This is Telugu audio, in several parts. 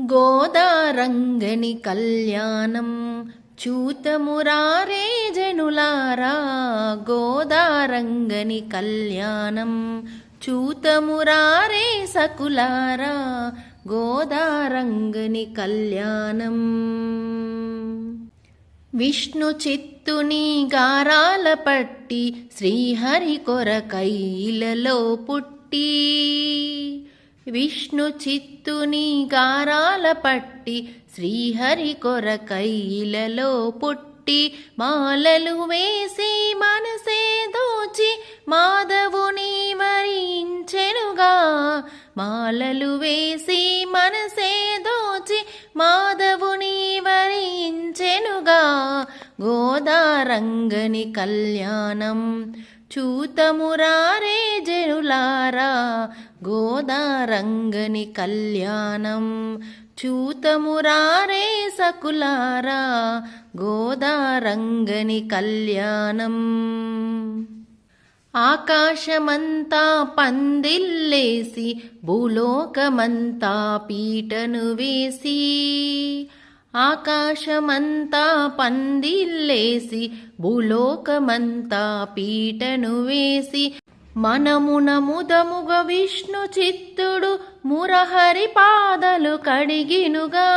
గోదారంగని కళ్యాణం చూతమురారే జనులారా గోదారంగని కళ్యాణం చూతమురారే సకులారా గోదారంగని కళ్యాణం. విష్ణు చిత్తుని గారాల పట్టి శ్రీహరి కొరకైలలో పుట్టి విష్ణు చిత్తుని గారాల పట్టి శ్రీహరి కొరకైలలో పుట్టి మాలలు వేసి మనసే దోచి మాధవుని మరించెనుగా మాలలు వేసి మనసే దోచి మాధవుని వరించెనుగా గోదారంగని కళ్యాణం చూతమురారే జనులారా గోదారంగని కళ్యాణం చూతమురారే సకులారా గోదారంగని కళ్యాణం. ఆకాశమంతా పందిల్లేసి భూలోకమంతా పీటను వేసి ఆకాశమంతా పందిల్లేసి భూలోకమంతా పీటను వేసి మనమున ముదముగ విష్ణు చిత్తుడు మురహరి పాదలు కడిగినుగా.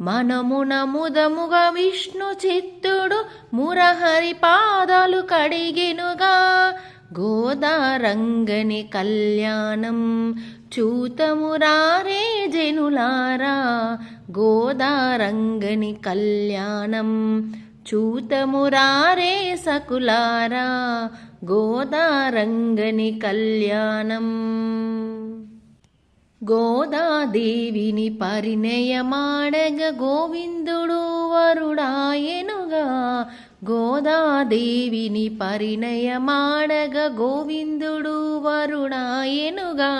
మనమున ముదముగ విష్ణు చిత్తుడు మురహరి పాదాలు కడిగినుగా. గోదారంగని కళ్యాణం చూతమురారే జనులారా. గోదారంగని కళ్యాణం చూతమురారే సకులారా. గోదారంగని కళ్యాణం. గోదాదేవిని పరిణయమాడగ గోవిందుడు వరుడాయనుగా. గోదాదేవిని పరిణయమాడగ గోవిందుడు వరుడాయనుగా.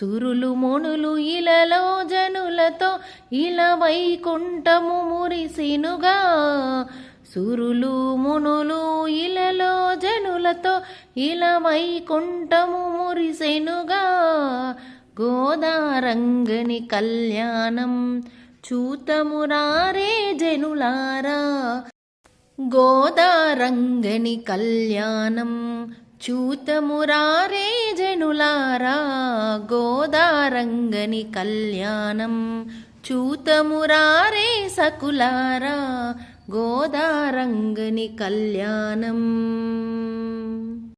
సురులు మొనులు ఇలలో జనులతో ఇల వైకుంఠము మురిసినుగా. సురులు మునులు ఇలలో జనులతో ఇలా వైకుంఠము మురిసెనుగా. గోదారంగని కళ్యాణం చూతమురారే జనులారా. గోదారంగని కళ్యాణం చూతమురారే జనులారా. గోదారంగని కళ్యాణం చూతమురారే సకులారా. గోదారంగని కళ్యాణం